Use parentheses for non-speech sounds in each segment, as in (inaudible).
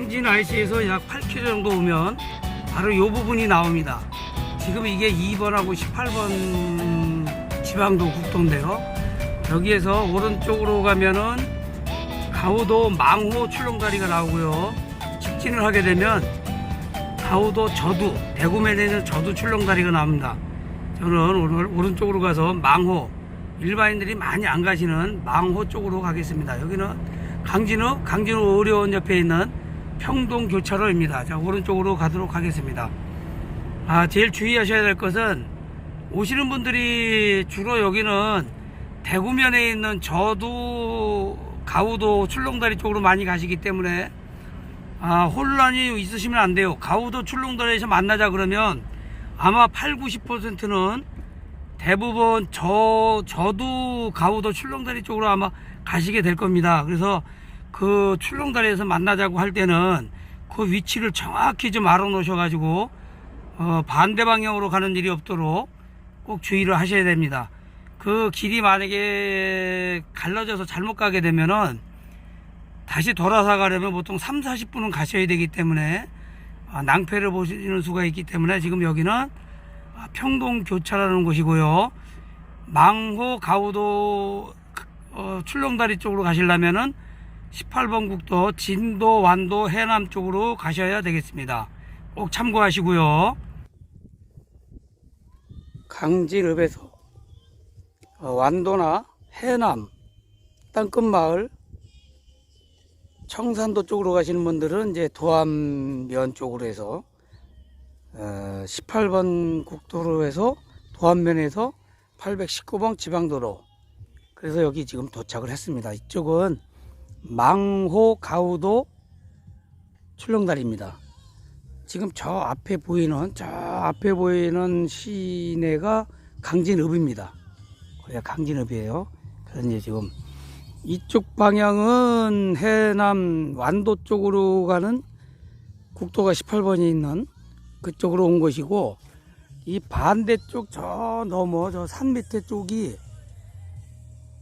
항진 IC에서 약 8km 정도 오면 바로 이 부분이 나옵니다. 지금 이게 2번하고 18번 지방도 국도인데요. 여기에서 오른쪽으로 가면은 가우도 망호 출렁다리가 나오고요. 직진을 하게 되면 가우도 저두, 대구면에 있는 저두 출렁다리가 나옵니다. 저는 오늘 오른쪽으로 가서 망호, 일반인들이 많이 안 가시는 망호 쪽으로 가겠습니다. 여기는 강진읍, 강진읍 의료원 옆에 있는 평동 교차로입니다. 자, 오른쪽으로 가도록 하겠습니다. 아, 제일 주의하셔야 될 것은 오시는 분들이 주로 여기는 대구면에 있는 저도 가우도 출렁다리 쪽으로 많이 가시기 때문에 아, 혼란이 있으시면 안 돼요. 가우도 출렁다리에서 만나자 그러면 아마 8, 90%는 대부분 저, 저도 가우도 출렁다리 쪽으로 아마 가시게 될 겁니다. 그래서 그 출렁다리에서 만나자고 할 때는 그 위치를 정확히 좀 알아 놓으셔 가지고 어, 반대 방향으로 가는 일이 없도록 꼭 주의를 하셔야 됩니다. 그 길이 만약에 갈라져서 잘못 가게 되면은 다시 돌아서 가려면 보통 3, 40분은 가셔야 되기 때문에 아, 낭패를 보시는 수가 있기 때문에 지금 여기는 아, 평동 교차라는 곳이고요. 망호 가우도 어, 출렁다리 쪽으로 가시려면은 18번 국도 진도 완도 해남 쪽으로 가셔야 되겠습니다. 꼭 참고하시고요. 강진읍에서 어, 완도나 해남 땅끝마을 청산도 쪽으로 가시는 분들은 이제 도암면 쪽으로 해서 어, 18번 국도로 해서 도암면에서 819번 지방도로 그래서 여기 지금 도착을 했습니다. 이쪽은 망호 가우도 출렁다리입니다. 지금 저 앞에 보이는 저 앞에 보이는 시내가 강진읍입니다. 거기가 강진읍이에요. 이제 지금 이쪽 방향은 해남 완도 쪽으로 가는 국도가 18번이 있는 그쪽으로 온 것이고 이 반대쪽 저 넘어 저 산 밑에 쪽이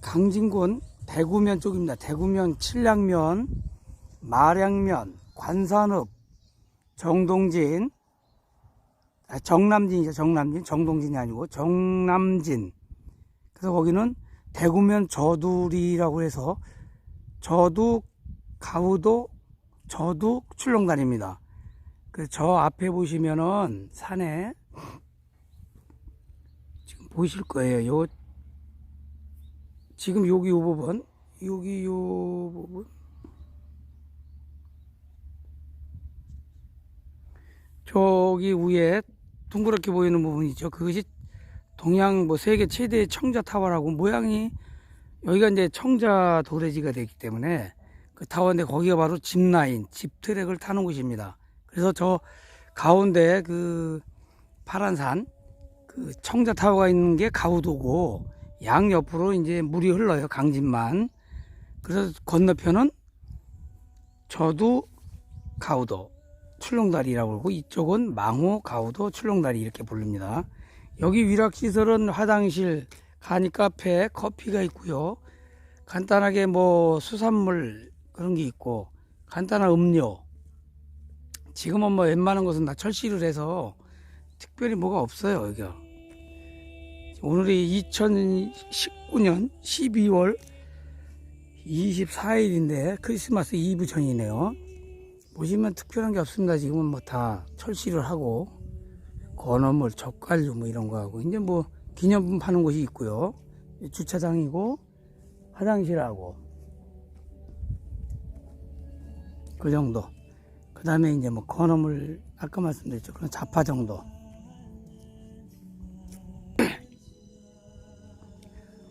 강진군 대구면 쪽입니다. 대구면, 칠량면, 마량면, 관산읍, 정동진, 아, 정남진이죠. 정남진. 정동진이 아니고 정남진. 그래서 거기는 대구면 저두리라고 해서 저두 가우도 저두 출렁다리입니다. 그래서 저 앞에 보시면은 산에 지금 보이실 거예요. 요 지금 여기 요 부분 여기 요 부분 저기 위에 둥그렇게 보이는 부분이 있죠. 그것이 동양 뭐 세계 최대 청자 타워라고 모양이 여기가 이제 청자 도래지가 되기 때문에 그 타워인데 거기가 바로 짚라인, 짚트랙을 타는 곳입니다. 그래서 저 가운데 그 파란 산, 그 청자 타워가 있는 게 가우도고 양 옆으로 이제 물이 흘러요. 강진만. 그래서 건너편은 저도 가우도 출렁다리라고 그러고 이쪽은 망호 가우도 출렁다리 이렇게 부릅니다. 여기 위락시설은 화장실, 간이 카페, 커피가 있고요. 간단하게 뭐 수산물 그런 게 있고 간단한 음료. 지금은 뭐 웬만한 것은 다 철시를 해서 특별히 뭐가 없어요, 여기가. 오늘이 2019년 12월 24일인데 크리스마스 이브 전이네요. 보시면 특별한 게 없습니다. 지금은 뭐 다 철시를 하고 건어물, 젓갈류 뭐 이런 거 하고 이제 뭐 기념품 파는 곳이 있고요. 주차장이고 화장실하고 그 정도. 그 다음에 이제 뭐 건어물 아까 말씀드렸죠. 그런 자파 정도.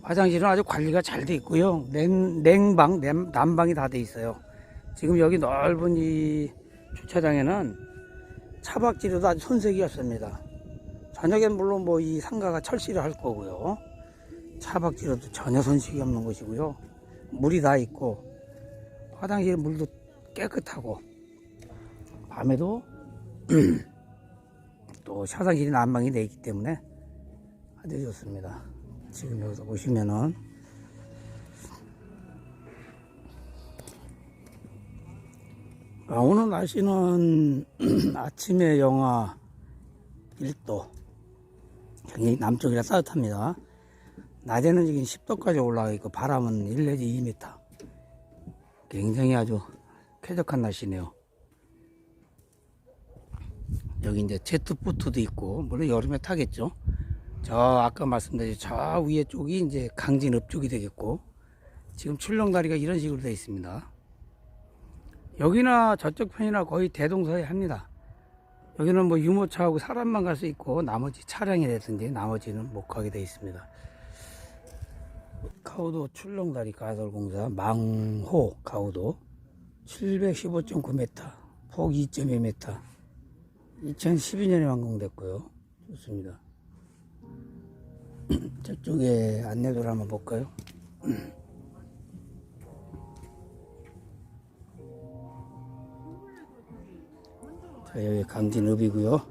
화장실은 아주 관리가 잘 돼 있고요. 냉, 냉방, 냉, 난방이 다 돼 있어요. 지금 여기 넓은 이 주차장에는 차박지로도 아주 손색이 없습니다. 저녁엔 물론 뭐 이 상가가 철시를 할 거고요. 차박지로도 전혀 손색이 없는 것이고요. 물이 다 있고 화장실 물도 깨끗하고 밤에도 (clears throat) 또 화장실이 난방이 돼 있기 때문에 아주 좋습니다. 지금 여기서 보시면은 아, 오늘 날씨는 (clears throat) 아침에 영하 1도. 굉장히 남쪽이라 따뜻합니다. 낮에는 지금 10도까지 올라가 있고 바람은 1 내지 2m. 굉장히 아주 쾌적한 날씨네요. 여기 이제 제트보트도 있고 물론 여름에 타겠죠. 저 아까 말씀드린 저 위에 쪽이 이제 강진읍 쪽이 되겠고 지금 출렁다리가 이런 식으로 되어 있습니다. 여기나 저쪽 편이나 거의 대동서이합니다. 여기는 뭐 유모차하고 사람만 갈 수 있고 나머지 차량이라든지 나머지는 못 가게 되어 있습니다. 가우도 출렁다리 가설공사 망호 가우도 715.9m 폭 2.2m 2012년에 완공됐고요. 좋습니다. (clears throat) 저쪽에 안내도를 한번 볼까요? (clears throat) 자, 여기 강진읍이고요.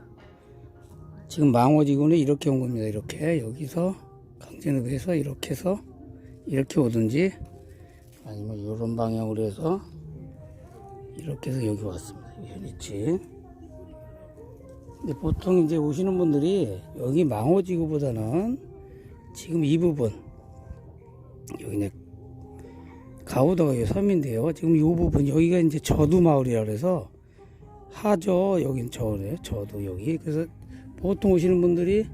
지금 망호지구는 이렇게 온 겁니다. 이렇게 여기서 강진읍에서 이렇게 해서 이렇게 오든지 아니면 이런 방향으로 해서 이렇게 해서 여기 왔습니다. 현이치. 근데 보통 이제 오시는 분들이 여기 망호지구보다는 지금 이 부분 여기 이제 가우더가 이 섬인데요. 지금 이 부분 여기가 이제 저두 마을이라 그래서 하저 여긴 저네 저도 여기 그래서 보통 오시는 분들이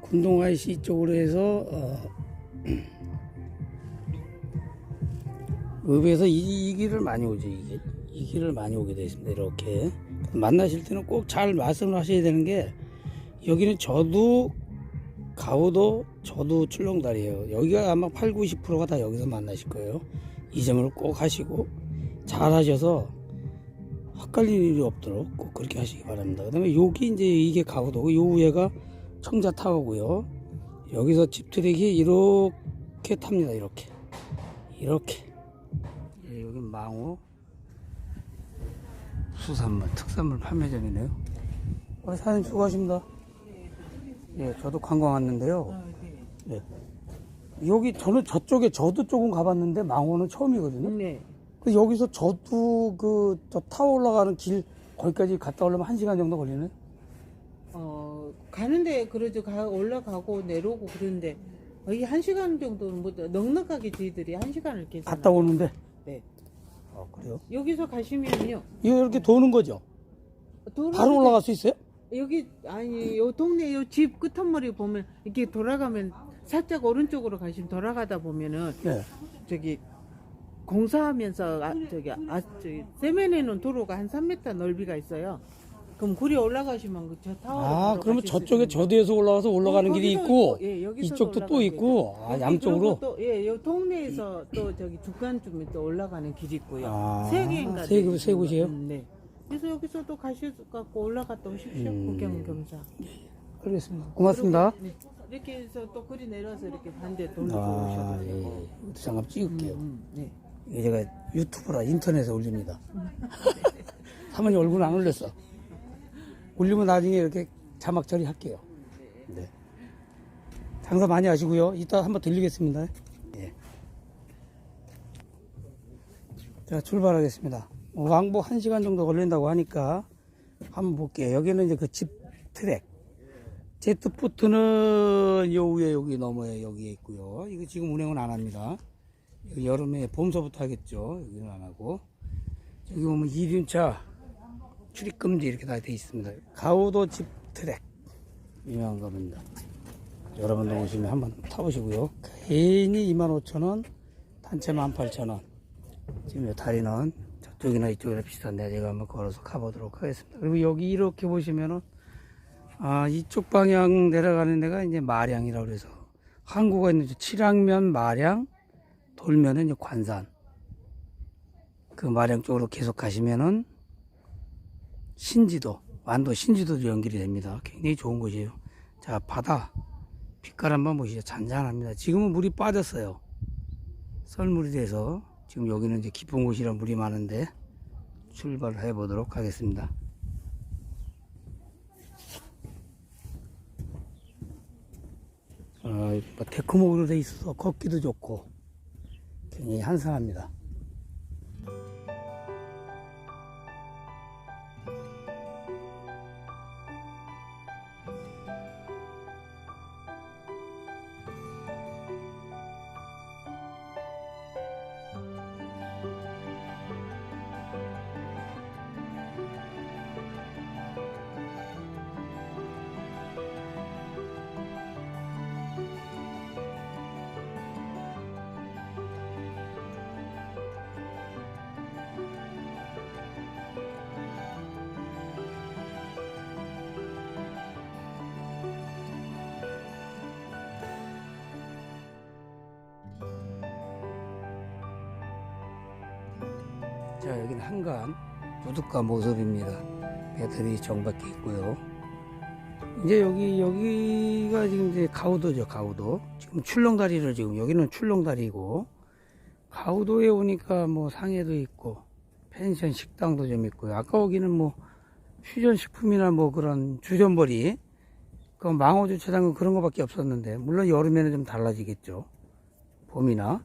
군동 IC 쪽으로 해서 어, (clears throat) 읍에서 이, 이 길을 많이 오죠 이 길. 이 길을 많이 오게 되어 있습니다 이렇게 만나실 때는 꼭 잘 말씀을 하셔야 되는 게 여기는 저도 가우도 저도 출렁다리예요 여기가 아마 8, 90%가 다 여기서 만나실 거예요 이 점을 꼭 하시고 잘 하셔서 헷갈릴 일이 없도록 꼭 그렇게 하시기 바랍니다. 그 다음에 여기 이제 이게 가구도고 요 위에가 청자 타워고요. 여기서 집트랙이 이렇게 탑니다. 이렇게. 이렇게. 예, 여기 망호 수산물, 특산물 판매점이네요. 어, 사장님 수고하십니다. 예, 저도 관광 왔는데요. 예. 여기 저는 저쪽에 저도 조금 가봤는데 망호는 처음이거든요. 네. 그 여기서 저도 그 저 타워 올라가는 길 거기까지 갔다 오려면 한 시간 정도 걸리네. 어, 가는데 그러죠. 가, 올라가고 내려오고 그러는데 거의 한 시간 정도는 뭐 넉넉하게 저희들이 한 시간을 계산. 갔다 오는데. 네. 아 그래요? 여기서 가시면요. 이거 이렇게 도는 거죠? 돌아가는데 바로 올라갈 수 있어요? 여기 아니 요 동네 요 집 끝머리 보면 이렇게 돌아가면 살짝 오른쪽으로 가시면 돌아가다 보면은 네. 저기 공사하면서 아, 저기 아 저기 세면에는 도로가 한 3m 넓이가 있어요. 그럼 구리 올라가시면 그저 타워. 아 그러면 저쪽에 저도에서 올라가서 올라가는 길이 있고 예, 여기서도 이쪽도 또 있고 아 양쪽으로. 그리고 또, 예, 요 동네에서 또 저기 중간쯤에 또 올라가는 길이 있고요. 아, 세 개인가. 세세 있는 곳이에요? 거. 음, 네. 그래서 여기서 또 가실 갖고 올라갔다 오십시오. 음. 구경 겸사. 알겠습니다. 고맙습니다. 그리고, 네. 이렇게 해서 또 그리 내려서 이렇게 반대 돌리고 아 오셔도 예. 되고. 이것도 잠깐 찍을게요. 음, 네. 이게 제가 유튜브라 인터넷에 올립니다. (laughs) 사모님 얼굴 안 올렸어. 올리면 나중에 이렇게 자막 처리할게요. 네. 장사 많이 하시고요. 이따 한번 들리겠습니다. 예. 자, 출발하겠습니다. 어, 왕복 1시간 정도 걸린다고 하니까 한번 볼게요. 여기는 이제 그 집 트랙. 제트포트는 요 위에 여기 너머에 여기에 있고요. 이거 지금 운행은 안 합니다. 여름에 봄서부터 하겠죠. 여기는 안 하고. 여기 보면 이륜차 출입금지 이렇게 다 돼 있습니다. 가우도 집 트랙. 유명한 겁니다. 여러분들 오시면 한번 타보시고요. 개인이 25,000원, 단체 18,000원. 지금 요 다리는 저쪽이나 이쪽이나 비슷한데 제가 한번 걸어서 가보도록 하겠습니다. 그리고 여기 이렇게 보시면은 아, 이쪽 방향 내려가는 데가 이제 마량이라고 그래서 항구가 있는 칠항면 마량 돌면은 이제 관산 그 마량 쪽으로 계속 가시면은 신지도 완도 신지도도 연결이 됩니다. 굉장히 좋은 곳이에요. 자 바다 빛깔 한번 보시죠. 잔잔합니다. 지금은 물이 빠졌어요. 썰물이 돼서 지금 여기는 이제 깊은 곳이라 물이 많은데 출발을 해 보도록 하겠습니다. 어, 뭐 데크목으로 돼 있어서 걷기도 좋고, 굉장히 한산합니다. 자 여기는 한간 부둣가 모습입니다. 배터리 정밖에 있고요. 이제 여기 여기가 지금 이제 가우도죠 가우도. 지금 출렁다리를 지금 여기는 출렁다리고 가우도에 오니까 뭐 상해도 있고 펜션 식당도 좀 있고요. 아까 여기는 뭐 퓨전 식품이나 뭐 그런 주전벌이 그 망호 주차장은 그런 거밖에 없었는데 물론 여름에는 좀 달라지겠죠. 봄이나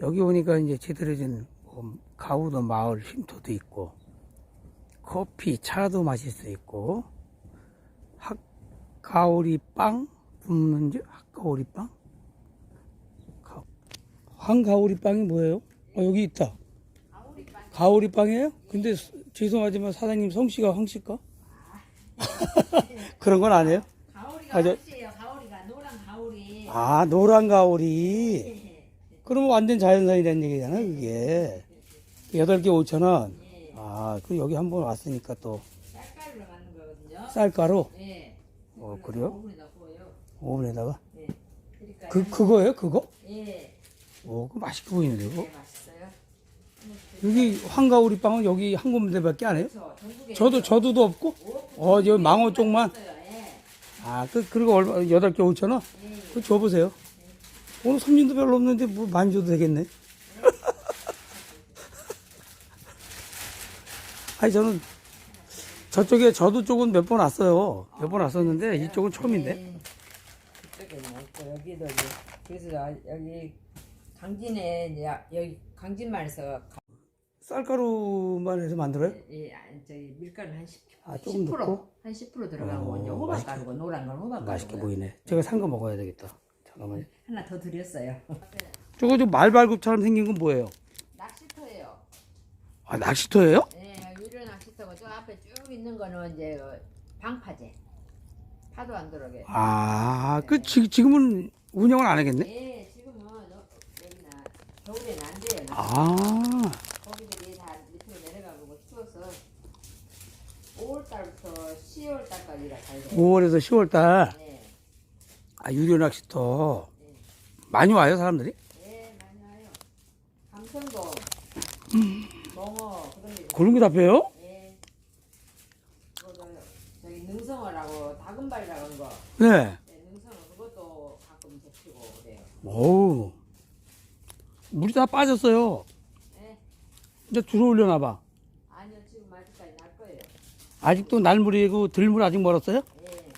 여기 오니까 이제 제대로진 뭐 가우도 마을 쉼터도 있고 커피 차도 마실 수 있고 학가오리 빵 굽는 지 학가오리 빵 가- 한가오리 빵이 뭐예요? 어, 여기 있다. 가오리 빵이에요? 근데 스- 죄송하지만 사장님 성씨가 황씨가? (laughs) 그런 건 아니에요? 가오리가 아, 저- 황씨예요. 가오리가 노란 가오리. 아 노란 가오리. (laughs) 그러면 완전 자연산이라는 얘기잖아 그게. 8개 5천 원. 예. 아, 그 여기 한번 왔으니까 또 쌀가루로 만든 거거든요. 쌀가루 예. 어, 그래요? 오븐에다 구워요. 오븐에다가 예. 그러니까 그 그거예요 그거? 예. 오, 그 맛있게 보이는데 그거. 네, 맛있어요. 여기 황가오리 빵은 여기 한 군데밖에 안 해요? 그렇죠. 전국에 저도 저도도 없고. 어, 여기 망호 쪽만. 있어요. 예. 아, 그 그리고 얼마 8개 5천 원? 예. 그 줘 보세요. 오늘 손님도 별로 없는데 뭐 많이 줘도 되겠네. 아니 저는 저쪽에 저도 쪽은 몇 번 왔어요. 몇 번 왔었는데 이쪽은 처음인데. 이쪽에는 없고 여기도 이제 그래서 여기 강진에 이제 여기 강진마을에서 쌀가루만 해서 만들어요? 예, 아, 저기 밀가루 한 10, 아, 조금 10% 넣고? 한10% 들어간 어, 거거든요. 맛있게- 호박가루고 노란 건 호박가루. 맛있게 보이네. 제가 산 거 먹어야 되겠다. 잠깐만요. 하나 더 드렸어요. 저거 좀 말발굽처럼 생긴 건 뭐예요? 낚시터예요. 아 낚시터예요? 네, 낚시터고 저 앞에 쭉 있는 거는 이제 그 방파제. 파도 안 들어오게. 아, 그 지, 지금은 운영을 안 하겠네. 네, 지금은 어, 여기나 겨울에는 안 돼요. 아, 거기들이 다 밑으로 내려가고 뭐 추워서 5월 달부터 10월 달까지가 잘 돼요. 5월에서 10월 달. 네, 아, 유료 낚시터. 많이 와요, 사람들이? 네, 많이 와요. 감성도, 멍어 그런 데. 그런 거 잡혀요? 능성어라고 다금발이라고 하는 거. 네. 네, 능성어 그것도 가끔 잡히고 그래요. 오. 물이 다 빠졌어요. 네. 이제 들어 올려나 봐. 아니요, 지금 아직까지 날 거예요. 아직도 날물이고 들물 아직 멀었어요? 네.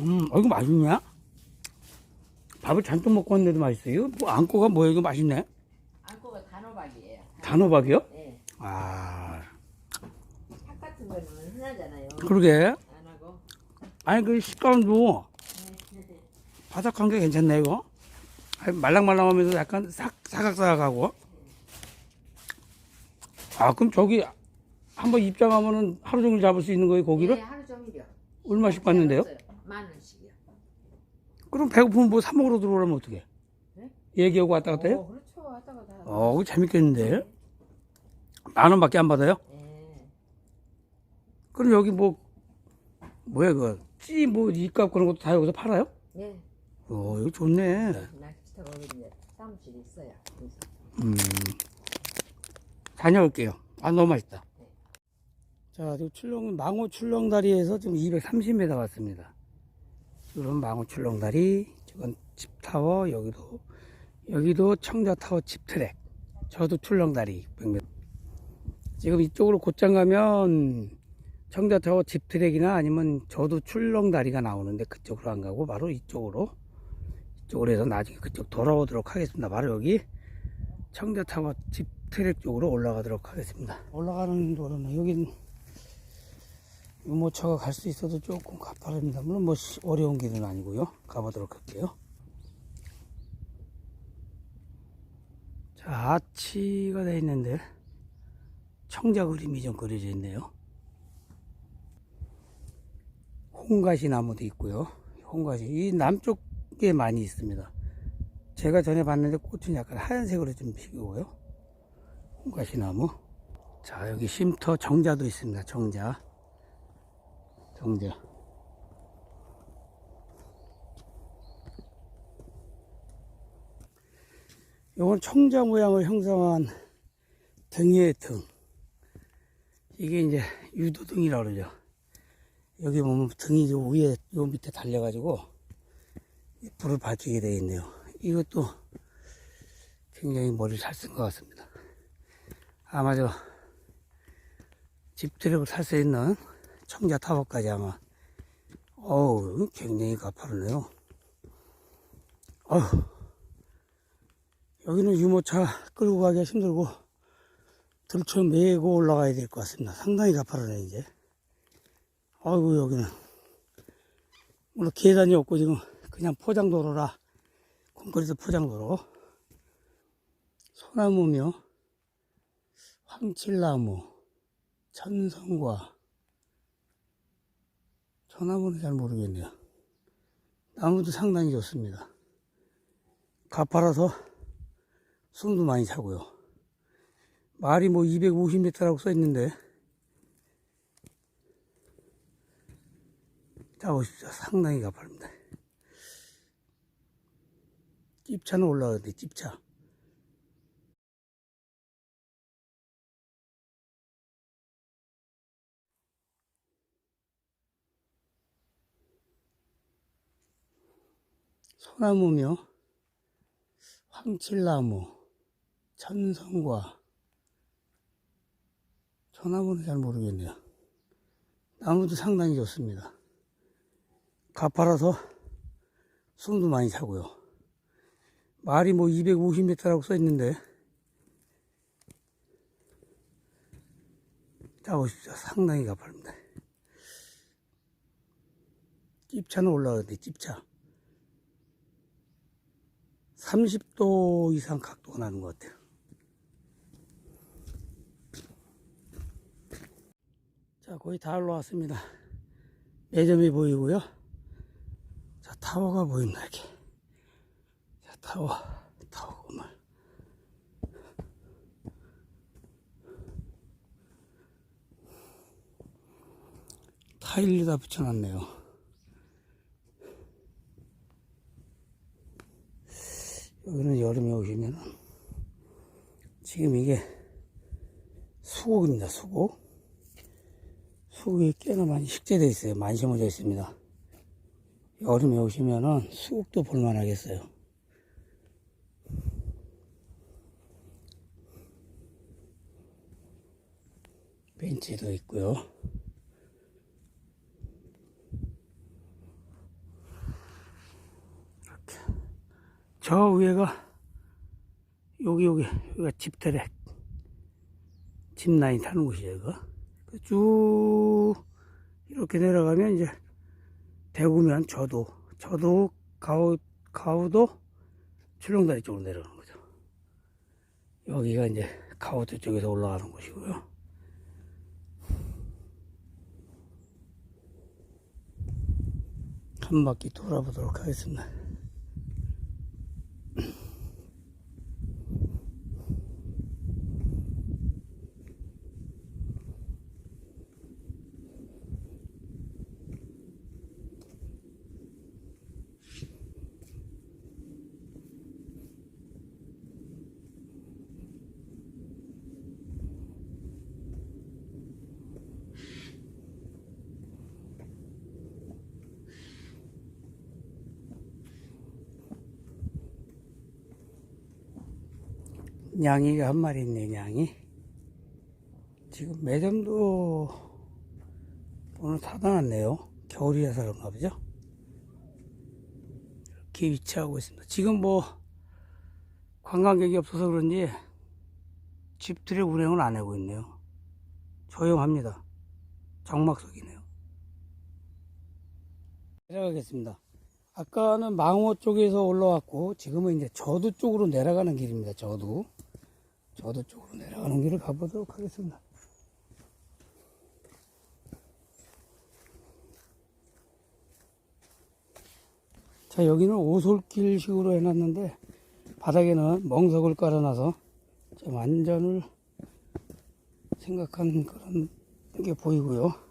음, 어, 이거 맛있냐? 밥을 잔뜩 먹고 왔는데도 맛있어요. 뭐, 안고가 뭐야, 이거 맛있네. 안고가 단호박이에요. 단호박이요? 네. 아, 팥 같은 거는 흔하잖아요. 그러게. 아니, 그 식감도 바삭한 게 괜찮네, 이거. 말랑말랑하면서 약간 싹, 사각사각하고. 아, 그럼 저기 한번 입장하면은 하루 종일 잡을 수 있는 거예요, 고기를? 네, 하루 종일이요. 얼마씩 받는데요? 만 원씩이요. 그럼 배고프면 뭐 사 먹으러 들어오려면 어떡해? 네? 얘기하고 왔다 갔다 해요? 어, 그렇죠. 왔다 갔다. 어, 재밌겠는데? 만 원밖에 안 받아요? 네. 그럼 여기 뭐, 뭐야, 그, 찌, 뭐, 이값 그런 것도 다 여기서 팔아요? 네. 어, 이거 좋네. 낚시터 거기 이제 사무실이 있어요. 그래서. 음, 다녀올게요. 아, 너무 맛있다. 자, 지금 출렁, 망호 출렁다리에서 지금 230m 왔습니다. 이런 망호 출렁다리, 저건 집타워, 여기도, 여기도 청자타워 집트랙. 저도 출렁다리 100m. 지금 이쪽으로 곧장 가면 청자타워 집트랙이나 아니면 저도 출렁다리가 나오는데 그쪽으로 안 가고 바로 이쪽으로 이쪽으로 해서 나중에 그쪽 돌아오도록 하겠습니다. 바로 여기 청자타워 집트랙 쪽으로 올라가도록 하겠습니다. 올라가는 도로는 여긴 유모차가 갈 수 있어도 조금 가파릅니다. 물론 뭐 시- 어려운 길은 아니고요. 가보도록 할게요. 자, 아치가 돼 있는데 청자 그림이 좀 그려져 있네요. 홍가시 나무도 있고요. 홍가시 이 남쪽에 많이 있습니다. 제가 전에 봤는데 꽃은 약간 하얀색으로 좀 피고요. 홍가시 나무. 자, 여기 쉼터 정자도 있습니다. 정자. 정자. 이건 청자 모양을 형성한 등의 등. 이게 이제 유도등이라고 그러죠. 여기 보면 등이 요 위에, 요 밑에 달려가지고 이 불을 밝히게 되어 있네요. 이것도 굉장히 머리를 잘 쓴 것 같습니다. 아마 저 집트랩을 탈수 있는 청자 타워까지 아마 어우 굉장히 가파르네요. 어휴 여기는 유모차 끌고 가기가 힘들고 들쳐 메고 올라가야 될 것 같습니다. 상당히 가파르네 이제. 아이고 여기는 물론 계단이 없고 지금 그냥 포장도로라 콘크리트 포장도로 소나무며 황칠나무 천성과 소나무는 잘 모르겠네요. 나무도 상당히 좋습니다. 가파라서 숨도 많이 차고요. 말이 뭐 250m라고 써 있는데 자 보십시오. 상당히 가파릅니다. 찝차는 올라가는데 찝차. 소나무며 황칠나무, 천성과 소나무는 잘 모르겠네요. 나무도 상당히 좋습니다. 가파라서 숨도 많이 차고요. 말이 뭐 250m라고 써 있는데 자 보십시오. 상당히 가파릅니다. 찝차는 올라가는데 찝차. 30도 이상 각도가 나는 것 같아요. 자, 거의 다 올라왔습니다. 매점이 보이고요. 자, 타워가 보입니다, 이렇게. 자, 타워, 타워 건물. 타일을 다 붙여놨네요. 여기는 여름에 오시면 지금 이게 수국입니다, 수국. 수국이 꽤나 많이 식재되어 있어요. 많이 심어져 있습니다. 여름에 오시면은 수국도 볼만 하겠어요. 벤치도 있고요. 이렇게. 저 위에가 여기 여기 여기가 집트랙 집 라인 타는 곳이에요 이거 그쭉 이렇게 내려가면 이제 대구면 저도 저도 가우 가우도 출렁다리 쪽으로 내려가는 거죠. 여기가 이제 가우도 쪽에서 올라가는 곳이고요. 한 바퀴 돌아보도록 하겠습니다 양이가 한 마리 있네, 양이. 지금 매점도 오늘 닫아놨네요. 겨울이라서 그런가 보죠. 이렇게 위치하고 있습니다. 지금 뭐 관광객이 없어서 그런지 집들의 운행을 안 하고 있네요. 조용합니다. 정막석이네요. 내려가겠습니다. 아까는 망호 쪽에서 올라왔고 지금은 이제 저도 쪽으로 내려가는 길입니다. 저도 저도 쪽으로 내려가는 길을 가보도록 하겠습니다. 자 여기는 오솔길 식으로 해놨는데 바닥에는 멍석을 깔아놔서 좀 안전을 생각한 그런 게 보이고요.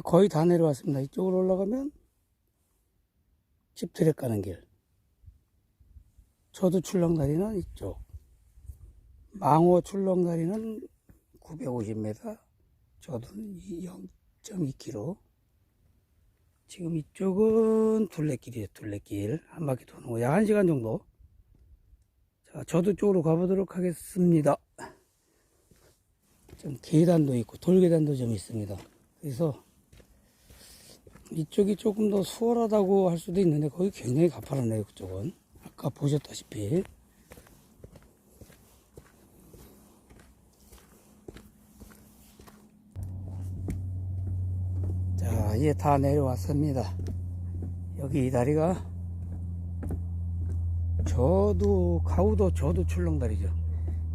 거의 다 내려왔습니다. 이쪽으로 올라가면 집트랙 가는 길. 저도 출렁다리는 이쪽. 망호 출렁다리는 950m. 저도는 0.2km. 지금 이쪽은 둘레길이에요, 둘레길. 한 바퀴 도는 거. 약 1시간 정도. 자, 저도 쪽으로 가보도록 하겠습니다. 좀 계단도 있고, 돌계단도 좀 있습니다. 그래서 이쪽이 조금 더 수월하다고 할 수도 있는데, 거기 굉장히 가파르네요, 그쪽은. 아까 보셨다시피. 자, 이제 다 내려왔습니다. 여기 이 다리가 저도 가우도 저도 출렁다리죠.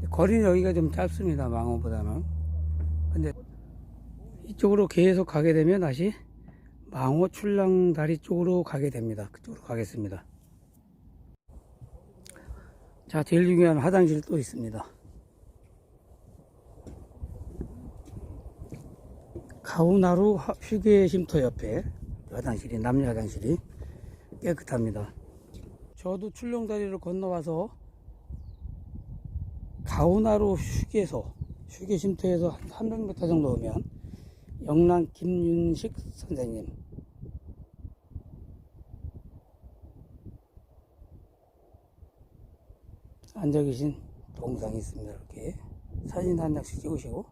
거리는 여기가 좀 짧습니다. 망호보다는. 근데 이쪽으로 계속 가게 되면 다시 망호 출렁다리 쪽으로 가게 됩니다. 그쪽으로 가겠습니다. 자, 제일 중요한 화장실 또 있습니다. 가우나루 화- 휴게 쉼터 옆에 화장실이 남녀 화장실이 깨끗합니다. 저도 출렁다리를 건너와서 가우나루 휴게소 휴게 쉼터에서 한 300m 정도 오면 영남 김윤식 선생님 앉아 계신 동상이 있습니다. 이렇게 사진 한 장씩 찍으시고